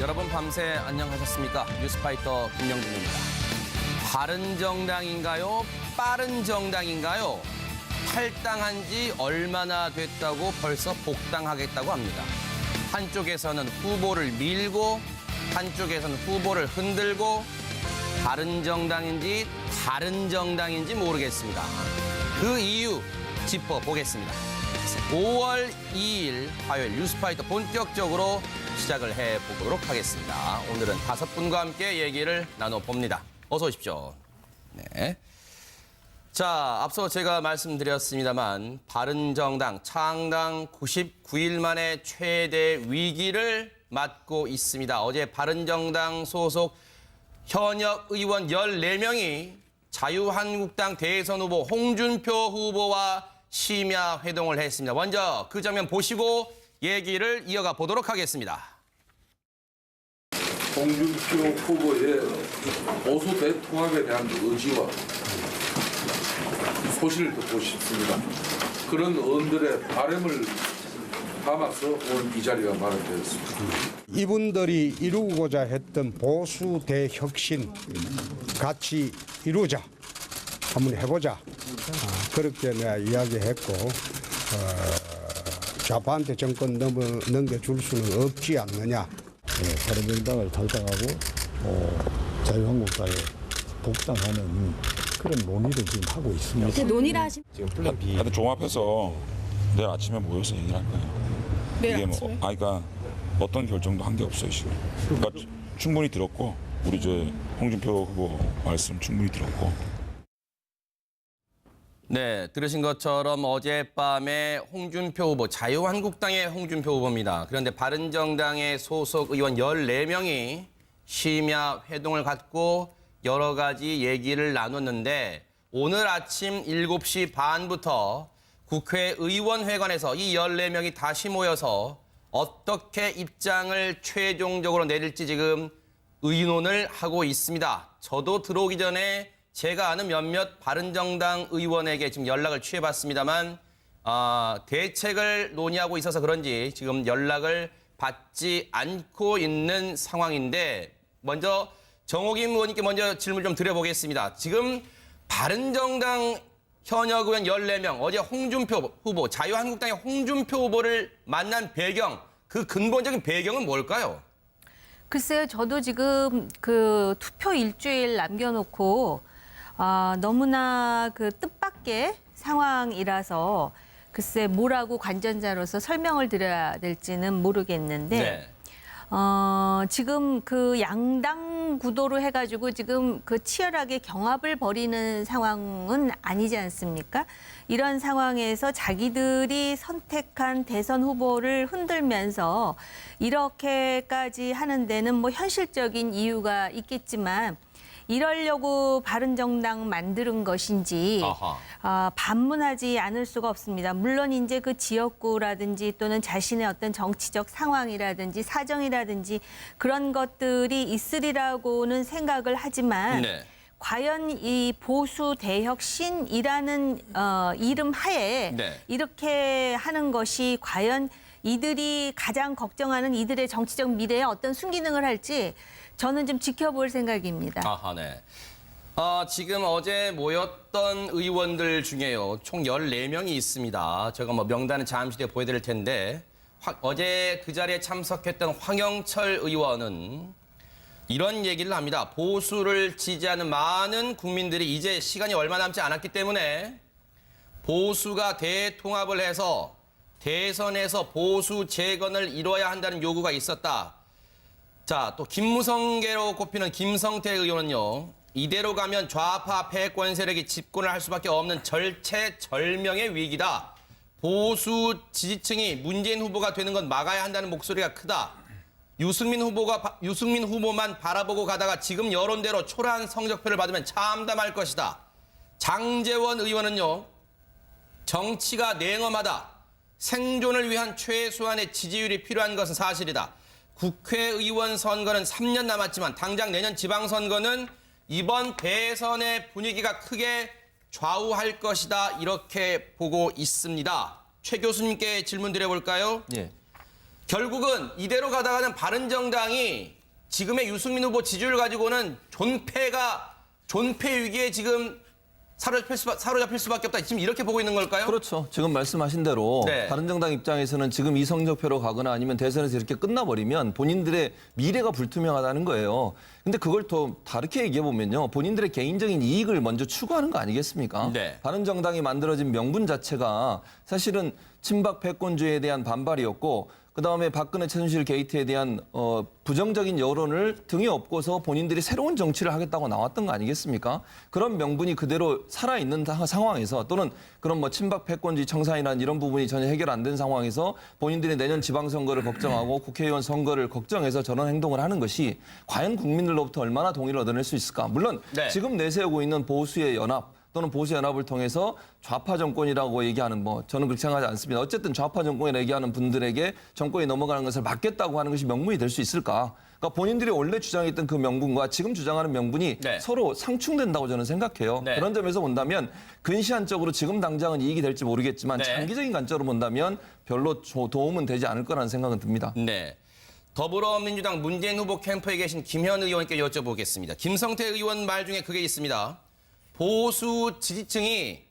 여러분 밤새 안녕하셨습니까? 뉴스파이터 김영준입니다. 바른 정당인가요? 빠른 정당인가요? 탈당한 지 얼마나 됐다고 벌써 복당하겠다고 합니다. 한쪽에서는 후보를 밀고 한쪽에서는 후보를 흔들고 바른 정당인지 다른 정당인지 모르겠습니다. 그 이유 짚어보겠습니다. 5월 2일 화요일 뉴스파이터 본격적으로 시작을 해보도록 하겠습니다. 오늘은 다섯 분과 함께 얘기를 나눠봅니다. 어서 오십시오. 네. 자, 앞서 제가 말씀드렸습니다만 바른정당 창당 99일 만에 최대 위기를 맞고 있습니다. 어제 바른정당 소속 현역 의원 14명이 자유한국당 대선 후보 홍준표 후보와 심야 회동을 했습니다. 먼저 그 장면 보시고 얘기를 이어가 보도록 하겠습니다. 홍준표 후보의 보수 대통합에 대한 의지와 소신을 듣고 싶습니다. 그런 의원들의 바람을 담아서 오늘 이 자리가 마련되었습니다. 이분들이 이루고자 했던 보수 대혁신 같이 이루자 한번 해보자 아, 그렇게 내가 이야기했고 어, 좌파한테 정권 넘어, 넘겨줄 수는 없지 않느냐 예, 바른정당을 탈당하고 어, 자유한국당에 복당하는 그런 논의를 지금 하고 있습니다. 그 논의를 하신 하여튼 종합해서 내일 아침에 모여서 얘기를 할 거예요. 내일 이게 뭐, 아침에? 아, 그러니까 어떤 결정도 한 게 없어요, 지금. 그러니까 추- 충분히 들었고, 우리 저 홍준표 후보 말씀 충분히 들었고, 네, 들으신 것처럼 어젯밤에 홍준표 후보, 자유한국당의 홍준표 후보입니다. 그런데 바른정당의 소속 의원 14명이 심야 회동을 갖고 여러 가지 얘기를 나눴는데 오늘 아침 7시 반부터 국회의원회관에서 이 14명이 다시 모여서 어떻게 입장을 최종적으로 내릴지 지금 의논을 하고 있습니다. 저도 들어오기 전에 제가 아는 몇몇 바른정당 의원에게 지금 연락을 취해봤습니다만 아, 대책을 논의하고 있어서 그런지 지금 연락을 받지 않고 있는 상황인데 먼저 정호김 의원님께 먼저 질문 좀 드려보겠습니다. 지금 바른정당 현역 의원 14명 어제 홍준표 후보 자유한국당의 홍준표 후보를 만난 배경 그 근본적인 배경은 뭘까요? 글쎄요, 저도 지금 그 투표 일주일 남겨놓고 아, 너무나 그 뜻밖의 상황이라서 글쎄 뭐라고 관전자로서 설명을 드려야 될지는 모르겠는데 네. 어, 지금 그 양당 구도로 해가지고 지금 그 치열하게 경합을 벌이는 상황은 아니지 않습니까? 이런 상황에서 자기들이 선택한 대선 후보를 흔들면서 이렇게까지 하는 데는 뭐 현실적인 이유가 있겠지만 이러려고 바른정당 만드는 것인지. 아, 반문하지 않을 수가 없습니다. 물론 이제 그 지역구라든지 또는 자신의 어떤 정치적 상황이라든지 사정이라든지 그런 것들이 있으리라고는 생각을 하지만 네. 과연 이 보수 대혁신이라는 어, 이름 하에 네. 이렇게 하는 것이 과연 이들이 가장 걱정하는 이들의 정치적 미래에 어떤 순기능을 할지 저는 좀 지켜볼 생각입니다. 아하, 네. 어, 지금 어제 모였던 의원들 중에요. 총 14명이 있습니다. 제가 뭐 명단은 잠시 뒤에 보여드릴 텐데, 화- 어제 그 자리에 참석했던 황영철 의원은 이런 얘기를 합니다. 보수를 지지하는 많은 국민들이 이제 시간이 얼마 남지 않았기 때문에 보수가 대통합을 해서 대선에서 보수 재건을 이뤄야 한다는 요구가 있었다. 자, 또 김무성계로 꼽히는 김성태 의원은요. 이대로 가면 좌파 패권 세력이 집권을 할 수밖에 없는 절체절명의 위기다. 보수 지지층이 문재인 후보가 되는 건 막아야 한다는 목소리가 크다. 유승민 후보가 바- 유승민 후보만 바라보고 가다가 지금 여론대로 초라한 성적표를 받으면 참담할 것이다. 장재원 의원은요. 정치가 냉엄하다. 생존을 위한 최소한의 지지율이 필요한 것은 사실이다. 국회의원 선거는 3년 남았지만 당장 내년 지방선거는 이번 대선의 분위기가 크게 좌우할 것이다. 이렇게 보고 있습니다. 최 교수님께 질문 드려볼까요? 예. 결국은 이대로 가다가는 바른정당이 지금의 유승민 후보 지지율 가지고는 존폐가 존폐 위기에 지금 사로잡힐, 수, 사로잡힐 수밖에 없다. 지금 이렇게 보고 있는 걸까요? 그렇죠. 지금 말씀하신 대로 네. 바른 정당 입장에서는 지금 이 성적표로 가거나 아니면 대선에서 이렇게 끝나버리면 본인들의 미래가 불투명하다는 거예요. 근데 그걸 더 다르게 얘기해 보면요. 본인들의 개인적인 이익을 먼저 추구하는 거 아니겠습니까? 네. 바른 정당이 만들어진 명분 자체가 사실은 친박 패권주의에 대한 반발이었고 그다음에 박근혜 최순실 게이트에 대한 어, 부정적인 여론을 등에 업고서 본인들이 새로운 정치를 하겠다고 나왔던 거 아니겠습니까? 그런 명분이 그대로 살아 있는 상황에서 또는 그런 뭐 친박 패권주의 청산이나 이런 부분이 전혀 해결 안 된 상황에서 본인들이 내년 지방선거를 걱정하고 국회의원 선거를 걱정해서 저런 행동을 하는 것이 과연 국민들로부터 얼마나 동의를 얻어낼 수 있을까? 물론 네. 지금 내세우고 있는 보수의 연합 또는 보수 연합을 통해서 좌파 정권이라고 얘기하는 뭐 저는 그렇게 생각하지 않습니다. 어쨌든 좌파 정권이라고 얘기하는 분들에게 정권이 넘어가는 것을 막겠다고 하는 것이 명분이 될 수 있을까? 그러니까 본인들이 원래 주장했던 그 명분과 지금 주장하는 명분이 네. 서로 상충된다고 저는 생각해요. 네. 그런 점에서 본다면 근시안적으로 지금 당장은 이익이 될지 모르겠지만 네. 장기적인 관점으로 본다면 별로 조- 도움은 되지 않을 거라는 생각은 듭니다. 네. 더불어민주당 문재인 후보 캠프에 계신 김현 의원께 여쭤보겠습니다. 김성태 의원 말 중에 그게 있습니다. 보수 지지층이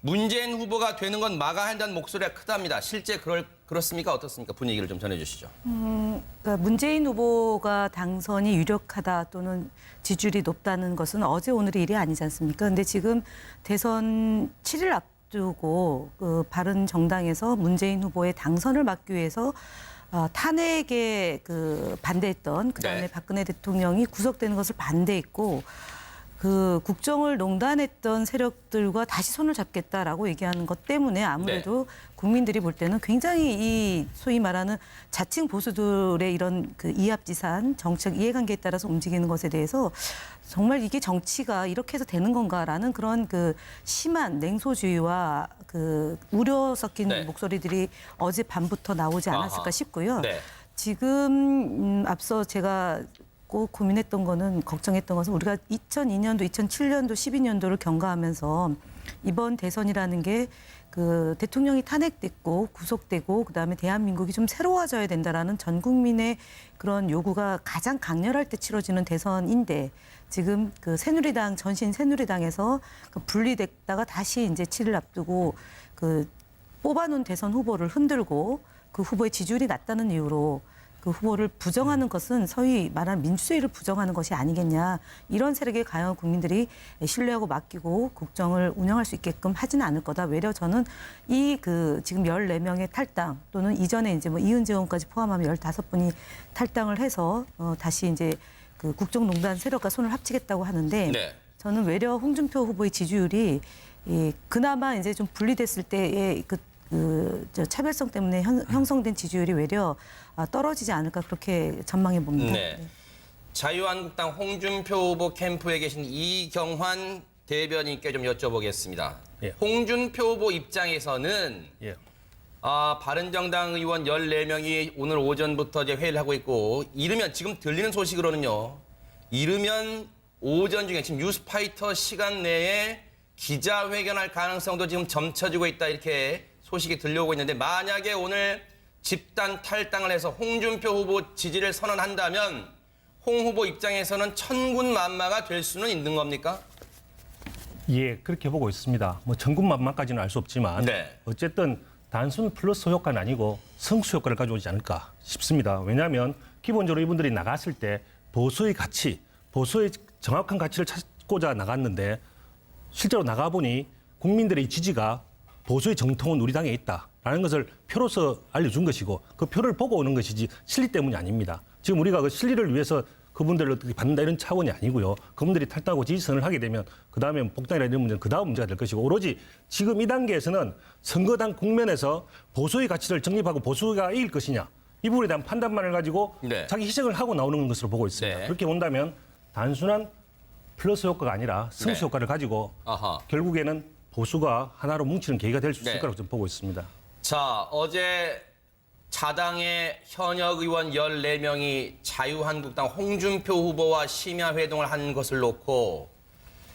문재인 후보가 되는 건 막아야 한다는 목소리가 크답니다. 실제 그럴, 그렇습니까? 어떻습니까? 분위기를 좀 전해주시죠. 그러니까 문재인 후보가 당선이 유력하다 또는 지지율이 높다는 것은 어제 오늘의 일이 아니지 않습니까? 근데 지금 대선 7일 앞두고 그 바른 정당에서 문재인 후보의 당선을 막기 위해서 어, 탄핵에 그 반대했던 그다음에 네. 박근혜 대통령이 구속되는 것을 반대했고 그 국정을 농단했던 세력들과 다시 손을 잡겠다라고 얘기하는 것 때문에 아무래도 국민들이 볼 때는 굉장히 이 소위 말하는 자칭 보수들의 이런 그 이합지산 정책 이해관계에 따라서 움직이는 것에 대해서 정말 이게 정치가 이렇게 해서 되는 건가라는 그런 그 심한 냉소주의와 그 우려 섞인 네. 목소리들이 어제 밤부터 나오지 않았을까 아하. 싶고요. 네. 지금 음, 앞서 제가 꼭 고민했던 거는 걱정했던 것은 우리가 2002년도, 2007년도, 12년도를 경과하면서 이번 대선이라는 게 그 대통령이 탄핵됐고 구속되고 그다음에 대한민국이 좀 새로워져야 된다라는 전 국민의 그런 요구가 가장 강렬할 때 치러지는 대선인데 지금 그 새누리당 전신 새누리당에서 그 분리됐다가 다시 이제 7일 앞두고 그 뽑아놓은 대선 후보를 흔들고 그 후보의 지지율이 낮다는 이유로 그 후보를 부정하는 것은 소위 말하는 민주주의를 부정하는 것이 아니겠냐 이런 세력에 과연 국민들이 신뢰하고 맡기고 국정을 운영할 수 있게끔 하지는 않을 거다 외려 저는 이 그 지금 14명의 탈당 또는 이전에 이제 뭐 이은재 의원까지 포함하면 15분이 탈당을 해서 어 다시 이제 그 국정농단 세력과 손을 합치겠다고 하는데 네. 저는 외려 홍준표 후보의 지지율이 이 그나마 이제 좀 분리됐을 때의 그, 그, 저 차별성 때문에 형, 형성된 지지율이 외려 아, 떨어지지 않을까 그렇게 전망해 봅니다. 네. 자유한국당 홍준표 후보 캠프에 계신 이경환 대변인께 좀 여쭤보겠습니다. 예. 홍준표 후보 입장에서는 예. 아, 바른정당 의원 14명이 오늘 오전부터 이제 회의를 하고 있고 이르면 지금 들리는 소식으로는요. 이르면 오전 중에 지금 뉴스파이터 시간 내에 기자회견할 가능성도 지금 점쳐지고 있다 이렇게 소식이 들려오고 있는데 만약에 오늘 집단 탈당을 해서 홍준표 후보 지지를 선언한다면 홍 후보 입장에서는 천군만마가 될 수는 있는 겁니까? 예, 그렇게 보고 있습니다. 뭐 천군만마까지는 알 수 없지만 네. 어쨌든 단순 플러스 효과는 아니고 성수 효과를 가져오지 않을까 싶습니다. 왜냐하면 기본적으로 이분들이 나갔을 때 보수의 가치, 보수의 정확한 가치를 찾고자 나갔는데 실제로 나가보니 국민들의 지지가 보수의 정통은 우리 당에 있다라는 것을 표로서 알려준 것이고 그 표를 보고 오는 것이지 실리 때문이 아닙니다. 지금 우리가 그 실리를 위해서 그분들을 어떻게 받는다 이런 차원이 아니고요. 그분들이 탈당하고 지지선을 하게 되면 그 다음에 복당이나 이런 문제는 그 다음 문제가 될 것이고 오로지 지금 이 단계에서는 선거당 국면에서 보수의 가치를 정립하고 보수가 이길 것이냐 이 부분에 대한 판단만을 가지고 네. 자기 희생을 하고 나오는 것으로 보고 있습니다. 네. 그렇게 본다면 단순한 플러스 효과가 아니라 승수 네. 효과를 가지고 아하. 결국에는 보수가 하나로 뭉치는 계기가 될 수 있을 네. 거라고 저는 보고 있습니다. 자, 어제 자당의 현역 의원 14명이 자유한국당 홍준표 후보와 심야 회동을 한 것을 놓고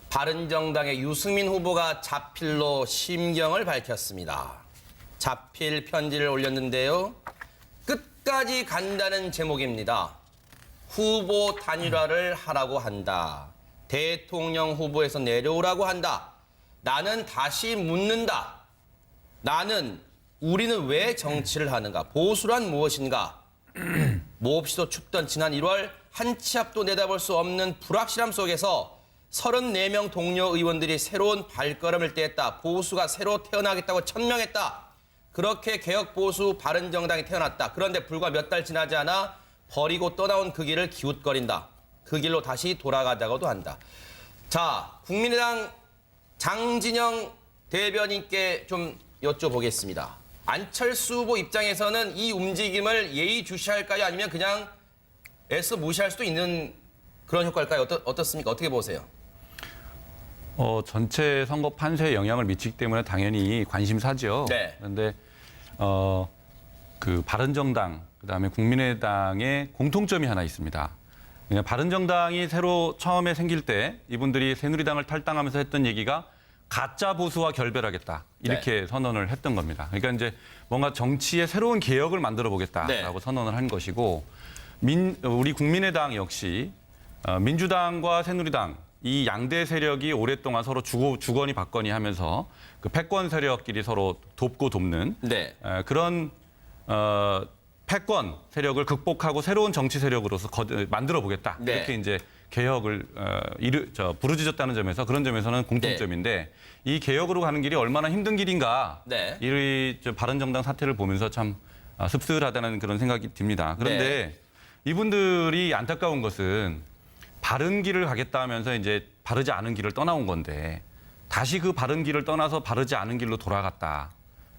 바른정당의 유승민 후보가 자필로 심경을 밝혔습니다. 자필 편지를 올렸는데요. 끝까지 간다는 제목입니다. 후보 단일화를 하라고 한다. 대통령 후보에서 내려오라고 한다. 나는 다시 묻는다. 나는 우리는 왜 정치를 하는가? 보수란 무엇인가? 몹시도 춥던 지난 1월 한 치 앞도 내다볼 수 없는 불확실함 속에서 34명 동료 의원들이 새로운 발걸음을 떼었다. 보수가 새로 태어나겠다고 천명했다. 그렇게 개혁 보수 바른정당이 태어났다. 그런데 불과 몇 달 지나지 않아 버리고 떠나온 그 길을 기웃거린다. 그 길로 다시 돌아가자고도 한다. 자, 국민의당 장진영 대변인께 좀 여쭤보겠습니다. 안철수 후보 입장에서는 이 움직임을 예의주시할까요? 아니면 그냥 애써 무시할 수도 있는 그런 효과일까요? 어떻, 어떻습니까? 어떻게 보세요? 어, 전체 선거 판세에 영향을 미치기 때문에 당연히 관심사죠. 네. 그런데 어, 그 바른정당 그다음에 국민의당의 공통점이 하나 있습니다. 그냥 바른정당이 새로 처음에 생길 때 이분들이 새누리당을 탈당하면서 했던 얘기가 가짜 보수와 결별하겠다 이렇게 네. 선언을 했던 겁니다. 그러니까 이제 뭔가 정치의 새로운 개혁을 만들어 보겠다라고 네. 선언을 한 것이고 민, 우리 국민의당 역시 어, 민주당과 새누리당 이 양대 세력이 오랫동안 서로 주고 주거니 받거니 하면서 그 패권 세력끼리 서로 돕고 돕는 네. 에, 그런 어, 패권 세력을 극복하고 새로운 정치 세력으로서 거, 만들어 보겠다 네. 이렇게 이제 개혁을 어, 이르, 저, 부르짖었다는 점에서 그런 점에서는 공통점인데 이 개혁으로 가는 길이 얼마나 힘든 길인가 네. 이 저, 바른정당 사태를 보면서 참 아, 씁쓸하다는 그런 생각이 듭니다. 그런데 네. 이분들이 안타까운 것은 바른 길을 가겠다 하면서 이제 바르지 않은 길을 떠나온 건데 다시 그 바른 길을 떠나서 바르지 않은 길로 돌아갔다.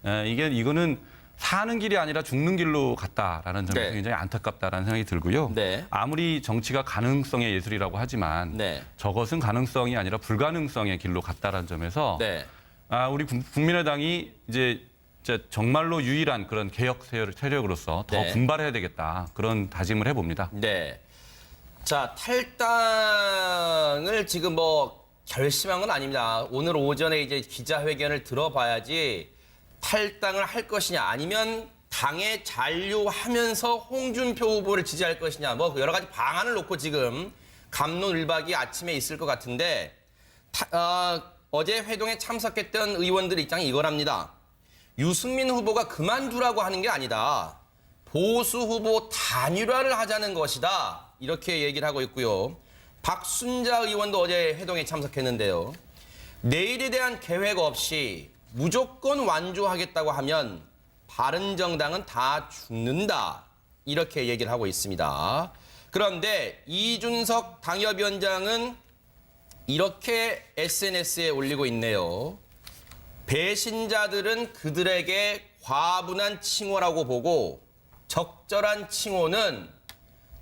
에, 이게 이거는 사는 길이 아니라 죽는 길로 갔다라는 점에서 네. 굉장히 안타깝다라는 생각이 들고요. 네. 아무리 정치가 가능성의 예술이라고 하지만 네. 저것은 가능성이 아니라 불가능성의 길로 갔다라는 점에서 네. 아, 우리 국- 국민의당이 이제 진짜 정말로 유일한 그런 개혁 세력- 세력으로서 더 네. 분발해야 되겠다 그런 다짐을 해봅니다. 네. 자, 탈당을 지금 뭐 결심한 건 아닙니다. 오늘 오전에 이제 기자회견을 들어봐야지 탈당을 할 것이냐 아니면 당에 잔류하면서 홍준표 후보를 지지할 것이냐 뭐 여러 가지 방안을 놓고 지금 감론을박이 아침에 있을 것 같은데 타- 어, 어제 회동에 참석했던 의원들 입장이 이거랍니다. 유승민 후보가 그만두라고 하는 게 아니다. 보수 후보 단일화를 하자는 것이다. 이렇게 얘기를 하고 있고요. 박순자 의원도 어제 회동에 참석했는데요. 내일에 대한 계획 없이 무조건 완주하겠다고 하면 바른정당은 다 죽는다. 이렇게 얘기를 하고 있습니다. 그런데 이준석 당협위원장은 이렇게 SNS에 올리고 있네요. 배신자들은 그들에게 과분한 칭호라고 보고 적절한 칭호는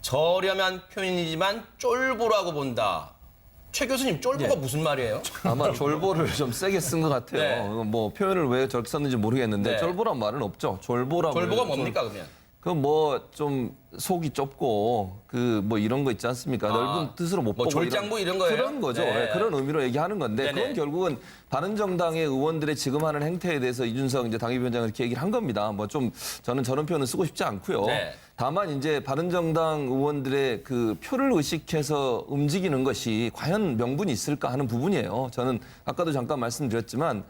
저렴한 표현이지만 쫄보라고 본다. 최 교수님 쫄보가 무슨 말이에요? 아마 졸보를 좀 세게 쓴 것 같아요. 네. 뭐 표현을 왜 저렇게 썼는지 모르겠는데 네. 졸보란 말은 없죠. 졸보라고. 쫄보가 뭡니까 그러면? 그 뭐 좀 속이 좁고 그 뭐 이런 거 있지 않습니까? 아, 넓은 뜻으로 못 뭐 보고 졸장부 이런 거예요? 그런 거죠. 네. 예, 그런 의미로 얘기하는 건데 네네. 그건 결국은 바른정당의 의원들의 지금 하는 행태에 대해서 이준석 이제 당협위원장이 이렇게 얘기를 한 겁니다. 뭐 좀 저는 저런 표현은 쓰고 싶지 않고요. 네. 다만 이제 바른정당 의원들의 그 표를 의식해서 움직이는 것이 과연 명분이 있을까 하는 부분이에요. 저는 아까도 잠깐 말씀드렸지만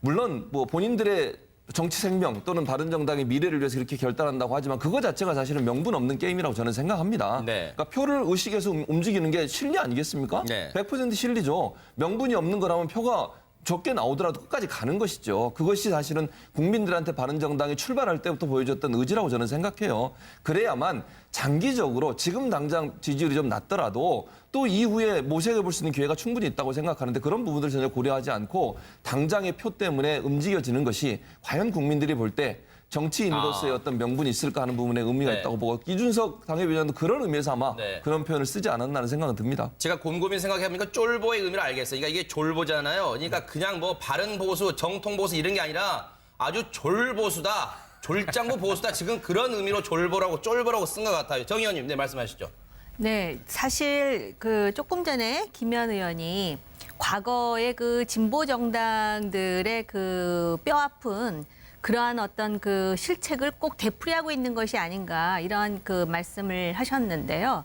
물론 뭐 본인들의 정치 생명 또는 바른 정당의 미래를 위해서 이렇게 결단한다고 하지만 그거 자체가 사실은 명분 없는 게임이라고 저는 생각합니다. 네. 그러니까 표를 의식해서 움- 움직이는 게 실리 아니겠습니까? 네. 100% 실리죠. 명분이 없는 거라면 표가 적게 나오더라도 끝까지 가는 것이죠. 그것이 사실은 국민들한테 바른정당이 출발할 때부터 보여줬던 의지라고 저는 생각해요. 그래야만 장기적으로 지금 당장 지지율이 좀 낮더라도 또 이후에 모색해 볼 수 있는 기회가 충분히 있다고 생각하는데 그런 부분들을 전혀 고려하지 않고 당장의 표 때문에 움직여지는 것이 과연 국민들이 볼때 정치인으로서의 어떤 명분이 있을까 하는 부분에 의미가 아. 네. 있다고 보고 이준석 당협위원장도 그런 의미에서 아마 네. 그런 표현을 쓰지 않았나 하는 생각은 듭니다. 제가 곰곰이 생각해보니까 쫄보의 의미를 알겠어요. 그러니까 이게 졸보잖아요. 그러니까 그냥 뭐 바른 보수, 정통 보수 이런 게 아니라 아주 졸보수다. 졸장보 보수다. 지금 그런 의미로 졸보라고 쫄보라고 쓴 것 같아요. 정 의원님, 네 말씀하시죠. 네, 사실 그 조금 전에 김현 의원이 과거의 그 진보 정당들의 그 뼈아픈 그러한 어떤 그 실책을 꼭 되풀이하고 있는 것이 아닌가 이런 그 말씀을 하셨는데요.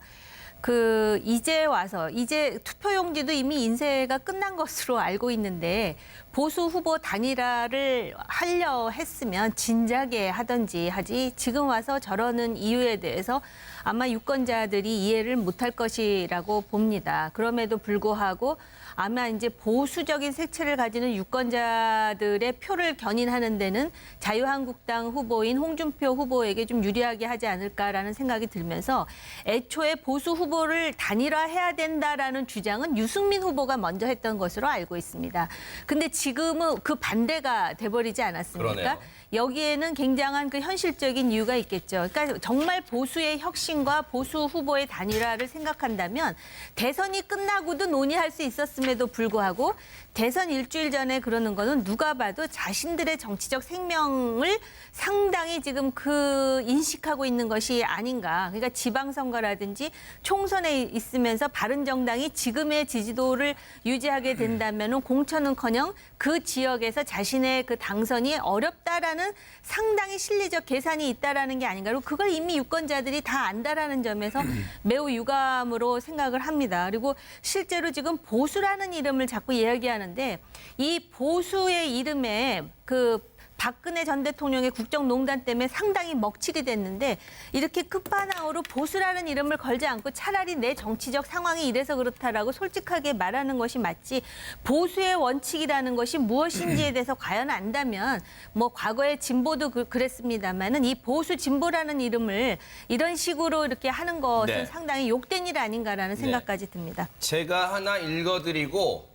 그 이제 와서 이제 투표용지도 이미 인쇄가 끝난 것으로 알고 있는데 보수 후보 단일화를 하려 했으면 진작에 하든지 하지 지금 와서 저러는 이유에 대해서 아마 유권자들이 이해를 못할 것이라고 봅니다. 그럼에도 불구하고 아마 이제 보수적인 색채를 가지는 유권자들의 표를 견인하는 데는 자유한국당 후보인 홍준표 후보에게 좀 유리하게 하지 않을까라는 생각이 들면서 애초에 보수 후보를 단일화해야 된다라는 주장은 유승민 후보가 먼저 했던 것으로 알고 있습니다. 근데 지금은 그 반대가 돼버리지 않았습니까? 그러네요. 여기에는 굉장한 그 현실적인 이유가 있겠죠. 그러니까 정말 보수의 혁신과 보수 후보의 단일화를 생각한다면 대선이 끝나고도 논의할 수 있었음에도 불구하고 대선 일주일 전에 그러는 거는 누가 봐도 자신들의 정치적 생명을 상당히 지금 그 인식하고 있는 것이 아닌가. 그러니까 지방선거라든지 총선에 있으면서 바른정당이 지금의 지지도를 유지하게 된다면 은 공천은커녕 그 지역에서 자신의 그 당선이 어렵다라는 상당히 실리적 계산이 있다라는 게 아닌가. 그리고 그걸 이미 유권자들이 다 안다라는 점에서 매우 유감으로 생각을 합니다. 그리고 실제로 지금 보수라는 이름을 자꾸 이야기하는 데 이 보수의 이름에 그 박근혜 전 대통령의 국정농단 때문에 상당히 먹칠이 됐는데 이렇게 끝판왕으로 보수라는 이름을 걸지 않고 차라리 내 정치적 상황이 이래서 그렇다라고 솔직하게 말하는 것이 맞지 보수의 원칙이라는 것이 무엇인지에 대해서 과연 안다면 뭐 과거에 진보도 그- 그랬습니다만은 이 보수 진보라는 이름을 이런 식으로 이렇게 하는 것은 네. 상당히 욕된 일 아닌가라는 생각까지 듭니다. 제가 하나 읽어드리고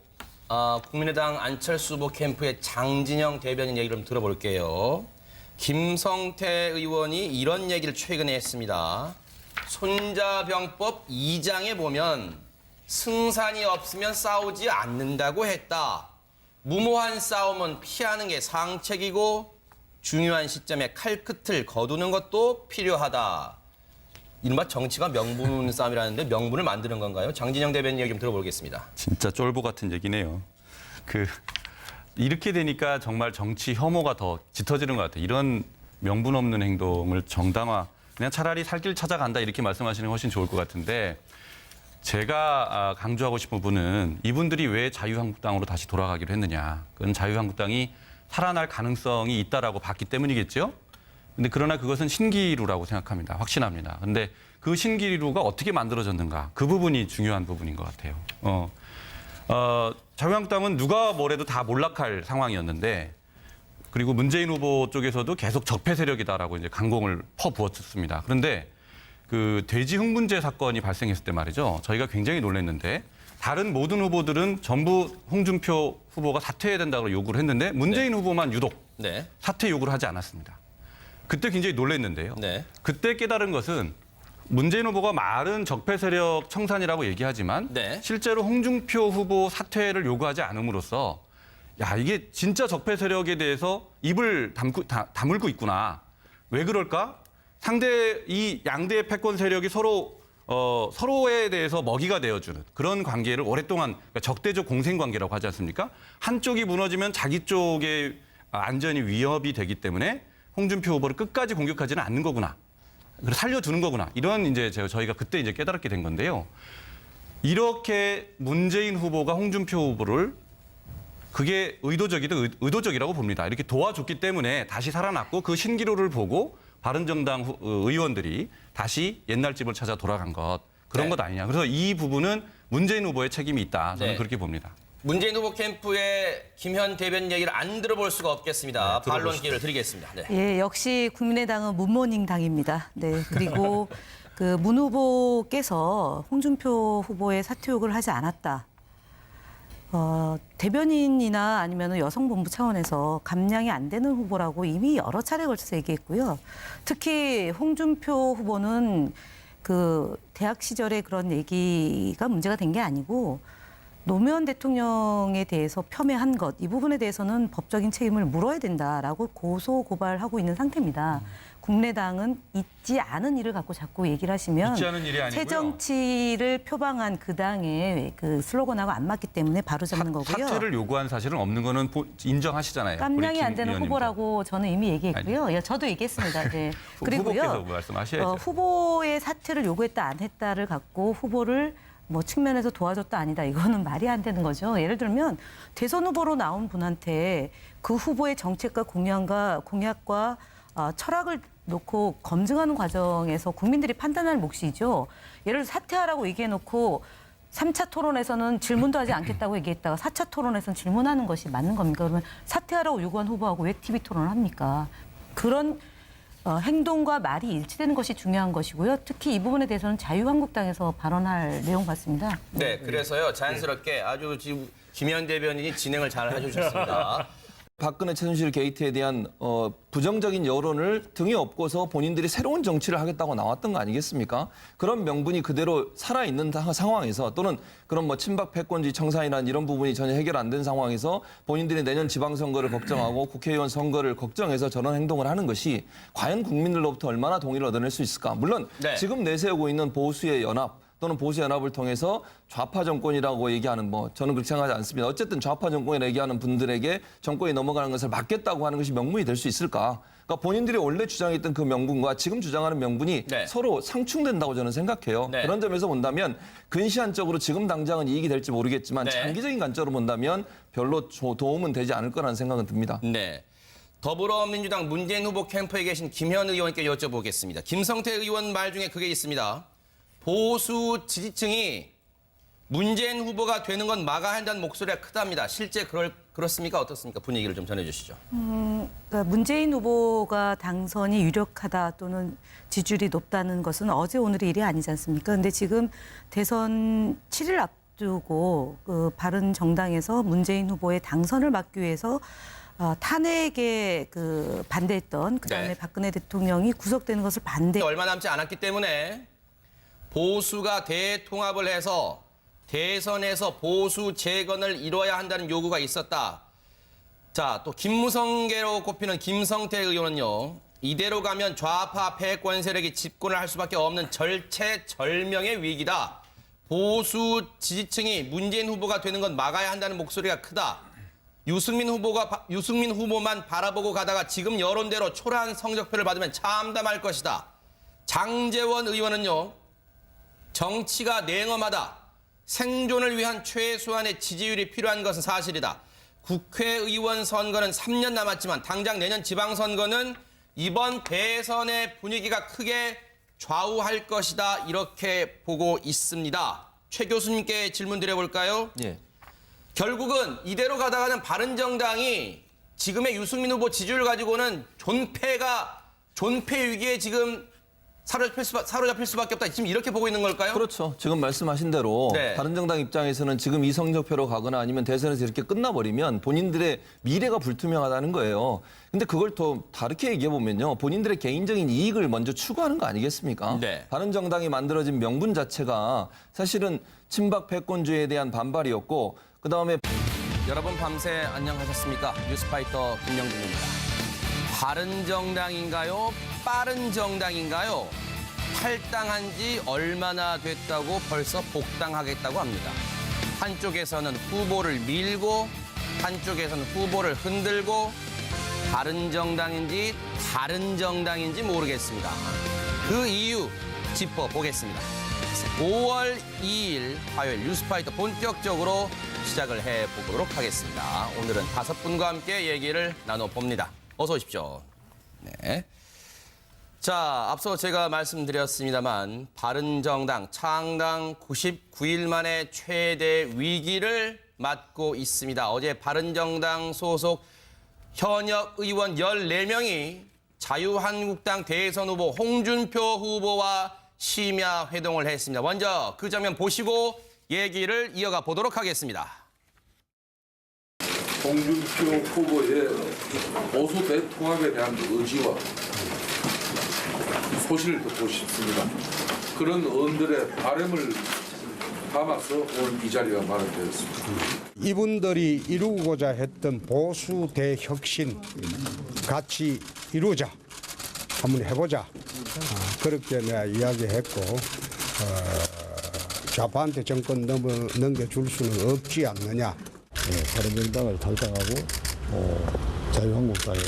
어, 국민의당 안철수 후보 캠프의 장진영 대변인 얘기를 좀 들어볼게요. 김성태 의원이 이런 얘기를 최근에 했습니다. 손자병법 2장에 보면 승산이 없으면 싸우지 않는다고 했다. 무모한 싸움은 피하는 게 상책이고 중요한 시점에 칼끝을 거두는 것도 필요하다. 이른바 정치가 명분 싸움이라는데 명분을 만드는 건가요? 장진영 대변인 얘기 좀 들어보겠습니다. 진짜 쫄보 같은 얘기네요. 그 이렇게 되니까 정말 정치 혐오가 더 짙어지는 것 같아요. 이런 명분 없는 행동을 정당화 그냥 차라리 살 길 찾아간다 이렇게 말씀하시는 게 훨씬 좋을 것 같은데 제가 아, 강조하고 싶은 부분은 이분들이 왜 자유한국당으로 다시 돌아가기로 했느냐. 그건 자유한국당이 살아날 가능성이 있다라고 봤기 때문이겠죠. 근데 그러나 그것은 신기루라고 생각합니다. 확신합니다. 근데 그 신기루가 어떻게 만들어졌는가. 그 부분이 중요한 부분인 것 같아요. 어, 어, 자유한국당은 누가 뭐래도 다 몰락할 상황이었는데 그리고 문재인 후보 쪽에서도 계속 적폐 세력이다라고 이제 강공을 퍼부었습니다. 그런데 그 돼지 흥분제 사건이 발생했을 때 말이죠. 저희가 굉장히 놀랐는데 다른 모든 후보들은 전부 홍준표 후보가 사퇴해야 된다고 요구를 했는데 문재인 후보만 유독 네. 사퇴 요구를 하지 않았습니다. 그때 굉장히 놀랐는데요. 네. 그때 깨달은 것은 문재인 후보가 말은 적폐 세력 청산이라고 얘기하지만 네. 실제로 홍준표 후보 사퇴를 요구하지 않음으로써 야 이게 진짜 적폐 세력에 대해서 입을 담고, 다, 다물고 있구나. 왜 그럴까? 상대 이 양대 패권 세력이 서로 어, 서로에 대해서 먹이가 되어주는 그런 관계를 오랫동안 그러니까 적대적 공생 관계라고 하지 않습니까? 한쪽이 무너지면 자기 쪽의 안전이 위협이 되기 때문에 홍준표 후보를 끝까지 공격하지는 않는 거구나. 그래서 살려두는 거구나. 이런 이제 저희가 그때 이제 깨달았게 된 건데요. 이렇게 문재인 후보가 홍준표 후보를 그게 의도적이든 의- 의도적이라고 봅니다. 이렇게 도와줬기 때문에 다시 살아났고 그 신기루를 보고 바른정당 후- 어, 의원들이 다시 옛날 집을 찾아 돌아간 것 그런 네. 것 아니냐. 그래서 이 부분은 문재인 후보의 책임이 있다. 저는 네. 그렇게 봅니다. 문재인 후보 캠프의 김현 대변인 얘기를 안 들어볼 수가 없겠습니다. 네, 반론 기회를 드리겠습니다. 네. 예, 역시 국민의당은 문모닝 당입니다. 네, 그리고 그 문 후보께서 홍준표 후보의 사퇴 요구를 하지 않았다. 어, 대변인이나 아니면 여성본부 차원에서 감량이 안 되는 후보라고 이미 여러 차례 걸쳐서 얘기했고요. 특히 홍준표 후보는 그 대학 시절의 그런 얘기가 문제가 된 게 아니고 노무현 대통령에 대해서 폄훼한 것 이 부분에 대해서는 법적인 책임을 물어야 된다라고 고소 고발하고 있는 상태입니다. 국내당은 있지 않은 일을 갖고 자꾸 얘기를 하시면 있지 않은 일이 아니고요. 새 정치를 표방한 그 당의 그 슬로건하고 안 맞기 때문에 바로 잡는 거고요. 사퇴를 요구한 사실은 없는 거는 보- 인정하시잖아요. 깜냥이 우리 안 김 되는 의원님도. 후보라고 저는 이미 얘기했고요. 예, 저도 얘기했습니다. 네. 후- 후보께서 그리고요. 말씀하셔야죠. 어, 후보의 사퇴를 요구했다 안 했다를 갖고 후보를 뭐 측면에서 도와줬다 아니다 이거는 말이 안 되는 거죠. 예를 들면 대선 후보로 나온 분한테 그 후보의 정책과 공약과 공약과 어, 철학을 놓고 검증하는 과정에서 국민들이 판단할 몫이죠. 예를 들어 사퇴하라고 얘기해놓고 3차 토론에서는 질문도 하지 않겠다고 얘기했다가 4차 토론에서는 질문하는 것이 맞는 겁니까? 그러면 사퇴하라고 요구한 후보하고 왜 TV 토론을 합니까? 그런 어, 행동과 말이 일치되는 것이 중요한 것이고요. 특히 이 부분에 대해서는 자유한국당에서 발언할 내용 같습니다. 네, 그래서요 자연스럽게 아주 지금 김현 대변인이 진행을 잘 해주셨습니다. 박근혜 최순실 게이트에 대한 어, 부정적인 여론을 등에 업고서 본인들이 새로운 정치를 하겠다고 나왔던 거 아니겠습니까? 그런 명분이 그대로 살아 있는 상황에서 또는 그런 뭐 친박 패권주의 청산이란 이런 부분이 전혀 해결 안 된 상황에서 본인들이 내년 지방선거를 걱정하고 국회의원 선거를 걱정해서 저런 행동을 하는 것이 과연 국민들로부터 얼마나 동의를 얻어낼 수 있을까? 물론 네. 지금 내세우고 있는 보수의 연합 또는 보수 연합을 통해서 좌파 정권이라고 얘기하는 뭐 저는 그렇게 생각하지 않습니다. 어쨌든 좌파 정권이라 얘기하는 분들에게 정권이 넘어가는 것을 막겠다고 하는 것이 명분이 될 수 있을까? 그러니까 본인들이 원래 주장했던 그 명분과 지금 주장하는 명분이 네. 서로 상충된다고 저는 생각해요. 네. 그런 점에서 본다면 근시안적으로 지금 당장은 이익이 될지 모르겠지만 네. 장기적인 관점으로 본다면 별로 조- 도움은 되지 않을 거라는 생각은 듭니다. 네. 더불어민주당 문재인 후보 캠프에 계신 김현 의원께 여쭤보겠습니다. 김성태 의원 말 중에 그게 있습니다. 보수 지지층이 문재인 후보가 되는 건 막아야 한다는 목소리가 크답니다. 실제 그럴, 그렇습니까? 어떻습니까? 분위기를 좀 전해주시죠. 그러니까 문재인 후보가 당선이 유력하다 또는 지지율이 높다는 것은 어제 오늘의 일이 아니지 않습니까? 근데 지금 대선 7일 앞두고 그 바른 정당에서 문재인 후보의 당선을 막기 위해서 어, 탄핵에 그 반대했던 그다음에 네. 박근혜 대통령이 구속되는 것을 반대 얼마 남지 않았기 때문에 보수가 대통합을 해서 대선에서 보수 재건을 이뤄야 한다는 요구가 있었다. 자, 또 김무성계로 꼽히는 김성태 의원은요. 이대로 가면 좌파 패권 세력이 집권을 할 수밖에 없는 절체절명의 위기다. 보수 지지층이 문재인 후보가 되는 건 막아야 한다는 목소리가 크다. 유승민 후보가 바- 유승민 후보만 바라보고 가다가 지금 여론대로 초라한 성적표를 받으면 참담할 것이다. 장재원 의원은요. 정치가 냉엄하다. 생존을 위한 최소한의 지지율이 필요한 것은 사실이다. 국회의원 선거는 3년 남았지만 당장 내년 지방선거는 이번 대선의 분위기가 크게 좌우할 것이다. 이렇게 보고 있습니다. 최 교수님께 질문 드려볼까요? 예. 결국은 이대로 가다가는 바른정당이 지금의 유승민 후보 지지율 가지고는 존폐가 존폐 위기에 지금 사로잡힐, 수, 사로잡힐 수밖에 없다. 지금 이렇게 보고 있는 걸까요? 그렇죠. 지금 말씀하신 대로 네. 바른정당 입장에서는 지금 이 성적표로 가거나 아니면 대선에서 이렇게 끝나버리면 본인들의 미래가 불투명하다는 거예요. 근데 그걸 더 다르게 얘기해 보면요. 본인들의 개인적인 이익을 먼저 추구하는 거 아니겠습니까? 네. 바른정당이 만들어진 명분 자체가 사실은 친박 패권주의에 대한 반발이었고 그다음에 여러분 밤새 안녕하셨습니까? 뉴스파이터 김영준입니다. 바른 정당인가요? 빠른 정당인가요? 탈당한 지 얼마나 됐다고 벌써 복당하겠다고 합니다. 한쪽에서는 후보를 밀고 한쪽에서는 후보를 흔들고 바른 정당인지 다른 정당인지 모르겠습니다. 그 이유 짚어보겠습니다. 5월 2일 화요일 뉴스파이터 본격적으로 시작을 해보도록 하겠습니다. 오늘은 다섯 분과 함께 얘기를 나눠봅니다. 어서 오십시오. 네. 자, 앞서 제가 말씀드렸습니다만 바른정당 창당 99일 만에 최대 위기를 맞고 있습니다. 어제 바른정당 소속 현역 의원 14명이 자유한국당 대선 후보 홍준표 후보와 심야 회동을 했습니다. 먼저 그 장면 보시고 얘기를 이어가 보도록 하겠습니다. 홍준표 후보의 보수 대통합에 대한 의지와 소신을 듣고 싶습니다. 그런 의원들의 바람을 담아서 오늘 이 자리가 마련되었습니다. 이분들이 이루고자 했던 보수 대혁신 같이 이루자 한번 해보자. 어, 그렇게 내가 이야기했고 어, 좌파한테 정권 넘어, 넘겨줄 수는 없지 않느냐. 예, 바른정당을 탈당하고 어, 자유한국당에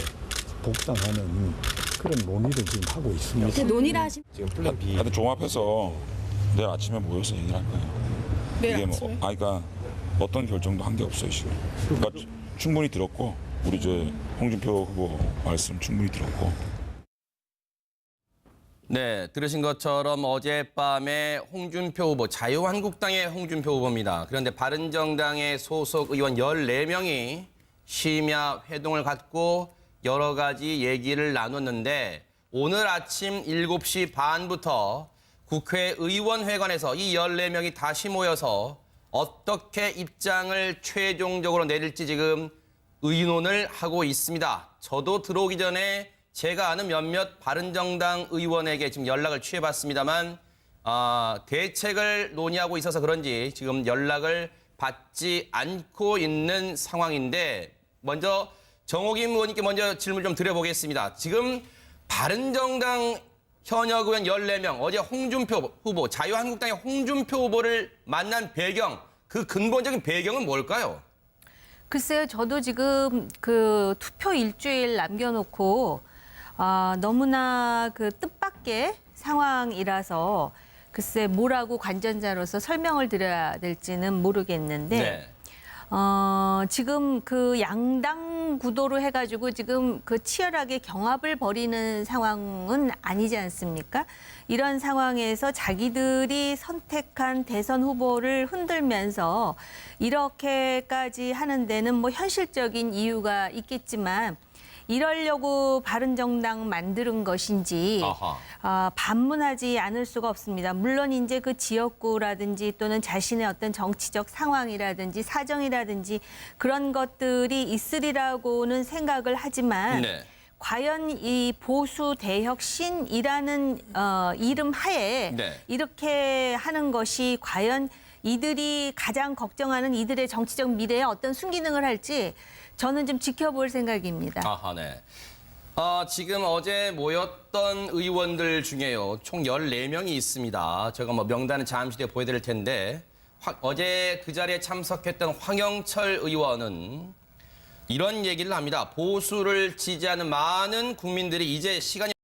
복당하는 그런 논의를 지금 하고 있습니다. 논의를 하시 하여튼 종합해서 내일 아침에 모여서 얘기를 할 거예요. 이게 뭐, 아, 그러니까 어떤 결정도 한 게 없어요, 지금. 그러니까 충분히 들었고, 우리 저 홍준표 후보 말씀 충분히 들었고, 네, 들으신 것처럼 어젯밤에 홍준표 후보, 자유한국당의 홍준표 후보입니다. 그런데 바른정당의 소속 의원 14명이 심야 회동을 갖고 여러 가지 얘기를 나눴는데 오늘 아침 7시 반부터 국회의원회관에서 이 14명이 다시 모여서 어떻게 입장을 최종적으로 내릴지 지금 의논을 하고 있습니다. 저도 들어오기 전에 제가 아는 몇몇 바른정당 의원에게 지금 연락을 취해봤습니다만 아, 대책을 논의하고 있어서 그런지 지금 연락을 받지 않고 있는 상황인데 먼저 정호김 의원님께 먼저 질문 좀 드려보겠습니다. 지금 바른정당 현역 의원 14명 어제 홍준표 후보 자유한국당의 홍준표 후보를 만난 배경 그 근본적인 배경은 뭘까요? 글쎄요, 저도 지금 그 투표 일주일 남겨놓고 아, 너무나 그 뜻밖의 상황이라서 글쎄 뭐라고 관전자로서 설명을 드려야 될지는 모르겠는데 네. 어, 지금 그 양당 구도로 해가지고 지금 그 치열하게 경합을 벌이는 상황은 아니지 않습니까? 이런 상황에서 자기들이 선택한 대선 후보를 흔들면서 이렇게까지 하는 데는 뭐 현실적인 이유가 있겠지만 이러려고 바른정당 만드는 것인지 아하. 아, 반문하지 않을 수가 없습니다. 물론 이제 그 지역구라든지 또는 자신의 어떤 정치적 상황이라든지 사정이라든지 그런 것들이 있으리라고는 생각을 하지만 네. 과연 이 보수 대혁신이라는 어, 이름 하에 네. 이렇게 하는 것이 과연 이들이 가장 걱정하는 이들의 정치적 미래에 어떤 순기능을 할지 저는 좀 지켜볼 생각입니다. 아하, 네. 어, 지금 어제 모였던 의원들 중에요. 총 14명이 있습니다. 제가 뭐 명단은 잠시 뒤에 보여드릴 텐데 화- 어제 그 자리에 참석했던 황영철 의원은 이런 얘기를 합니다. 보수를 지지하는 많은 국민들이 이제 시간이